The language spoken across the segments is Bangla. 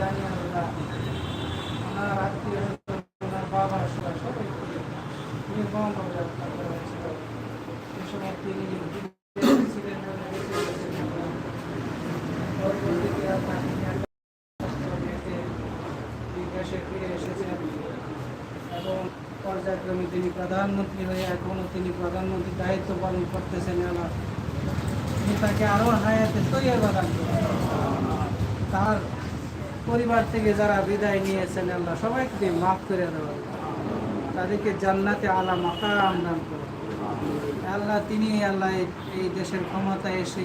জানি আল্লাহ ওনার আত্মীয় ওনার বাবা সবাই সবাইকে নির্মমভাবে হত্যা করা হয়েছিল সে সময় তিনি ছিলেন বলে বেঁচে গেছেন পরবর্তীতে বিদেশে ফিরে এসেছেন এবং পর্যায়ক্রমে তিনি প্রধানমন্ত্রী হয়ে এখনও তিনি প্রধানমন্ত্রীর দায়িত্ব পালন করতেছেন তিনি তাকে আরও হায়াতে তৈরি তার পরিবার থেকে যারা বিদায় নিয়েছেন আল্লাহ, সবাইকে মাফ করে দেওয়া তাদেরকে জান্নাতে আলা মাকাম দান করো। আল্লাহ, তিনি আল্লাহ এই- দেশের ক্ষমতায় এসে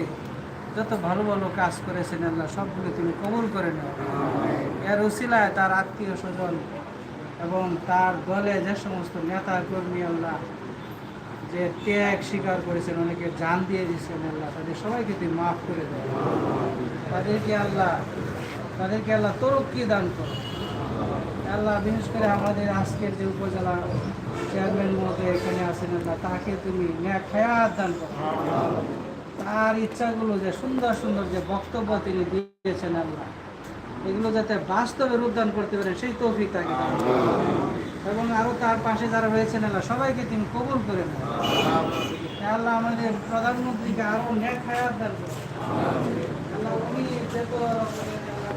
যত ভালো ভালো কাজ করেছেন আল্লাহ, সবগুলো তুমি কবুল করে নাও এর উসিলায় তার আত্মীয় স্বজন এবং তার দলে যে সমস্ত নেতা কর্মী আল্লাহ, যে ত্যাগ স্বীকার করেছেন, অনেকে জান দিয়ে দিচ্ছেন আল্লাহ, তাদের সবাইকে তুমি মাফ করে দেয় তাদেরকে আল্লাহ তাদেরকে আল্লাহ তরক্কি দান করো। আল্লাহ বিশেষ করে আমাদের আজকের যে উপজেলা চেয়ারম্যান মহোদয় এখানে আছেন আল্লাহ, তাকে তুমি ন্যাক দান করো। তার ইচ্ছাগুলো যে সুন্দর সুন্দর যে বক্তব্য তিনি দিয়েছেন আল্লাহ, এগুলো যাতে বাস্তবে রূপদান করতে পারে, সেই তৌফিক তাকে এবং আরও তার পাশে যারা রয়েছেন আল্লাহ, সবাইকে তিনি কবুল করে নেন। আল্লাহ আমাদের প্রধানমন্ত্রীকে আরও ন্যাক হায়াত দান করো। আল্লাহ উনি